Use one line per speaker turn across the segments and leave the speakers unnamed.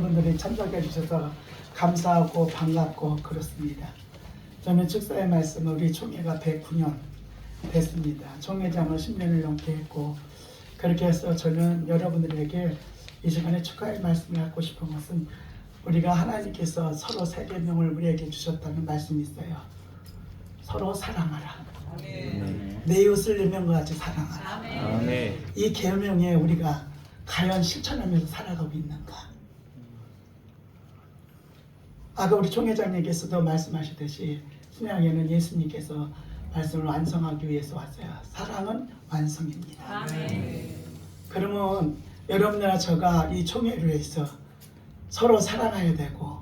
분들이 참석해 주셔서 감사하고 반갑고 그렇습니다. 저는 축사의 말씀 우리 총회가 109년 됐습니다. 총회장을 10년을 넘게 했고 그렇게 해서 저는 여러분들에게 이 시간에 축하의 말씀을 하고 싶은 것은 우리가 하나님께서 서로 세 계명을 우리에게 주셨다는 말씀이 있어요. 서로 사랑하라. 내 이웃을 내 명과 같이 사랑하라.
아멘.
이 계명에 우리가 과연 실천하면서 살아가고 있는가? 아까 우리 총회장님께서도 말씀하셨듯이 신약에는 예수님께서 말씀을 완성하기 위해서 왔어요. 사랑은 완성입니다. 그러면 여러분이나 저가 이 총회를 위해서 서로 사랑해야 되고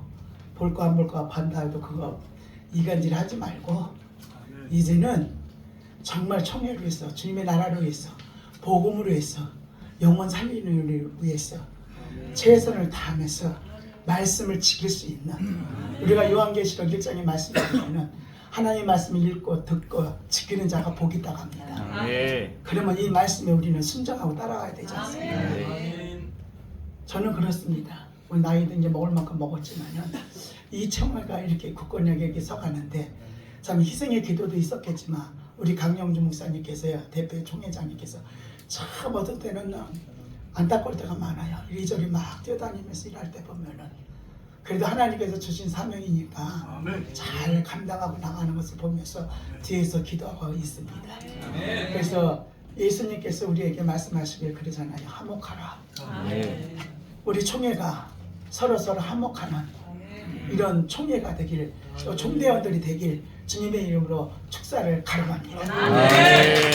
볼 거 안 볼 거 반다 해도 그거 이간질 하지 말고 이제는 정말 총회를 위해서 주님의 나라를 위해서 복음을 위해서 영원 살리는 일을 위해서 최선을 다하면서 말씀을 지킬 수 있는 우리가 요한계시록 1장의 말씀을 보면은 하나님의 말씀을 읽고 듣고 지키는 자가 복이 있다고 합니다.
아멘.
그러면 이 말씀에 우리는 순종하고 따라가야 되지 않습니까?
아멘.
저는 그렇습니다. 뭐 나이도 이제 먹을 만큼 먹었지만은 이 청회가 이렇게 국권역에 이렇게 서가는데 참 희생의 기도도 있었겠지만 우리 강영주 목사님께서요 대표 총회장님께서 참 어떤 때는 안타까울 때가 많아요. 이리저리 막 뛰어다니면서 일할 때 보면은 그래도 하나님께서 주신 사명이니까 잘 감당하고 나가는 것을 보면서 뒤에서 기도하고 있습니다. 그래서 예수님께서 우리에게 말씀하시길 그러잖아요. 화목하라.
아멘.
우리 총회가 서로 서로 한목하는 이런 총회가 되길 또 총대원들이 되길 주님의 이름으로 축사를 가름합니다.
아멘.